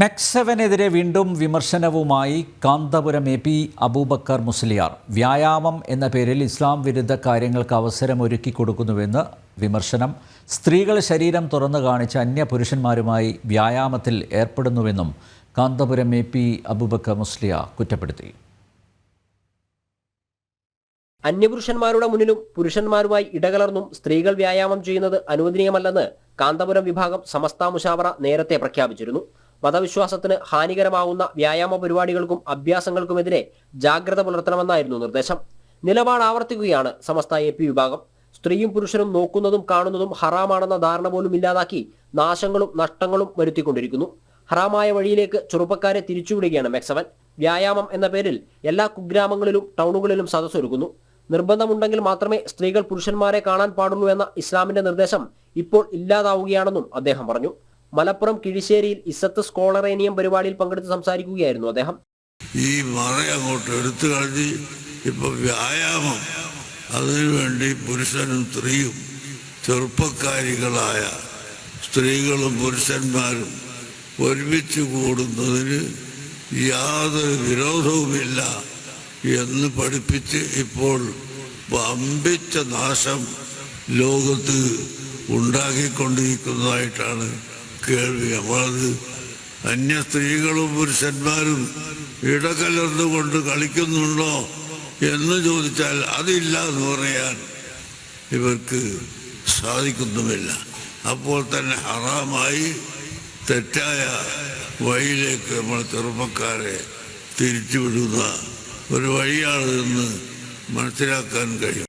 മെക്സവനെതിരെ വീണ്ടും വിമർശനവുമായി Kanthapuram A P Abubakar Musliyar. വ്യായാമം എന്ന പേരിൽ ഇസ്ലാം വിരുദ്ധ കാര്യങ്ങൾക്ക് അവസരമൊരുക്കി കൊടുക്കുന്നുവെന്ന് വിമർശനം. സ്ത്രീകൾ ശരീരം തുറന്നു കാണിച്ച് അന്യ പുരുഷന്മാരുമായി വ്യായാമത്തിൽ ഏർപ്പെടുന്നുവെന്നും കാന്തപുരം എ പി അബൂബക്കർ മുസ്ലിയ കുറ്റപ്പെടുത്തി. അന്യപുരുഷന്മാരുടെ മുന്നിലും പുരുഷന്മാരുമായി ഇടകലർന്നും സ്ത്രീകൾ വ്യായാമം ചെയ്യുന്നത് അനുവദനീയമല്ലെന്ന് കാന്തപുരം വിഭാഗം സമസ്ത മുഷാവറ നേരത്തെ പ്രഖ്യാപിച്ചിരുന്നു. മതവിശ്വാസത്തിന് ഹാനികരമാവുന്ന വ്യായാമ പരിപാടികൾക്കും അഭ്യാസങ്ങൾക്കുമെതിരെ ജാഗ്രത പുലർത്തണമെന്നായിരുന്നു നിർദ്ദേശം. നിലപാട് ആവർത്തിക്കുകയാണ് സമസ്ത എ പി വിഭാഗം. സ്ത്രീയും പുരുഷനും നോക്കുന്നതും കാണുന്നതും ഹറാമാണെന്ന ധാരണ പോലും ഇല്ലാതാക്കി നാശങ്ങളും നഷ്ടങ്ങളും വരുത്തിക്കൊണ്ടിരിക്കുന്നു. ഹറാമായ വഴിയിലേക്ക് ചെറുപ്പക്കാരെ തിരിച്ചുവിടുകയാണ് മെക്സവൻ. വ്യായാമം എന്ന പേരിൽ എല്ലാ കുഗ്രാമങ്ങളിലും ടൗണുകളിലും സദസ് ഒരുക്കുന്നു നിർബന്ധമുണ്ടെങ്കിൽ മാത്രമേ സ്ത്രീകൾ പുരുഷന്മാരെ കാണാൻ പാടുള്ളൂ എന്ന ഇസ്ലാമിന്റെ നിർദ്ദേശം ഇപ്പോൾ ഇല്ലാതാവുകയാണെന്നും അദ്ദേഹം പറഞ്ഞു. മലപ്പുറം കിഴിശ്ശേരിയിൽ ഇസത്ത് സ്കോളറേനിയം പരിപാടിയിൽ പങ്കെടുത്ത് സംസാരിക്കുകയായിരുന്നു അദ്ദേഹം. ഈ മറ അങ്ങോട്ട് എടുത്തു കളഞ്ഞ് ഇപ്പൊ വ്യായാമം. അതിനുവേണ്ടി പുരുഷനും സ്ത്രീയും ചെറുപ്പക്കാരികളായ സ്ത്രീകളും പുരുഷന്മാരും ഒരുമിച്ച് കൂടുന്നതിന് യാതൊരു വിരോധവുമില്ല എന്ന് പഠിപ്പിച്ച് ഇപ്പോൾ വമ്പിച്ച നാശം ലോകത്ത് ഉണ്ടാക്കിക്കൊണ്ടിരിക്കുന്നതായിട്ടാണ് കേൾവി നമ്മളത് അന്യ സ്ത്രീകളും പുരുഷന്മാരും ഇടകലർന്നുകൊണ്ട് കളിക്കുന്നുണ്ടോ എന്ന് ചോദിച്ചാൽ അതില്ല എന്ന് പറയാൻ ഇവർക്ക് സാധിക്കുന്നുമില്ല. അപ്പോൾ തന്നെ ഹറാമായി തെറ്റായ വഴിയിലേക്ക് നമ്മൾ ചെറുപ്പക്കാരെ തിരിച്ചുവിടുന്ന ഒരു വഴിയാണ് എന്ന് മനസ്സിലാക്കാൻ കഴിയും.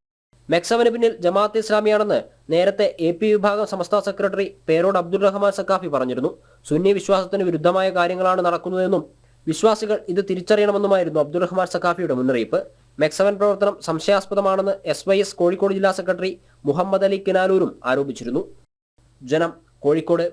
മെക്സവന് പിന്നിൽ ജമാഅത്ത് ഇസ്ലാമിയാണെന്ന് നേരത്തെ എ പി വിഭാഗം സംസ്ഥാന സെക്രട്ടറി പേരോട് അബ്ദുൾ റഹ്മാൻ സക്കാഫി പറഞ്ഞിരുന്നു. സുന്നി വിശ്വാസത്തിന് വിരുദ്ധമായ കാര്യങ്ങളാണ് നടക്കുന്നതെന്നും വിശ്വാസികൾ ഇത് തിരിച്ചറിയണമെന്നുമായിരുന്നു അബ്ദുൾ റഹ്മാൻ സക്കാഫിയുടെ മുന്നറിയിപ്പ്. മെക്സവൻ പ്രവർത്തനം സംശയാസ്പദമാണെന്ന് എസ് വൈ എസ് കോഴിക്കോട് ജില്ലാ സെക്രട്ടറി മുഹമ്മദ് അലി കിനാലൂരും ആരോപിച്ചിരുന്നു. ജനം കോഴിക്കോട്.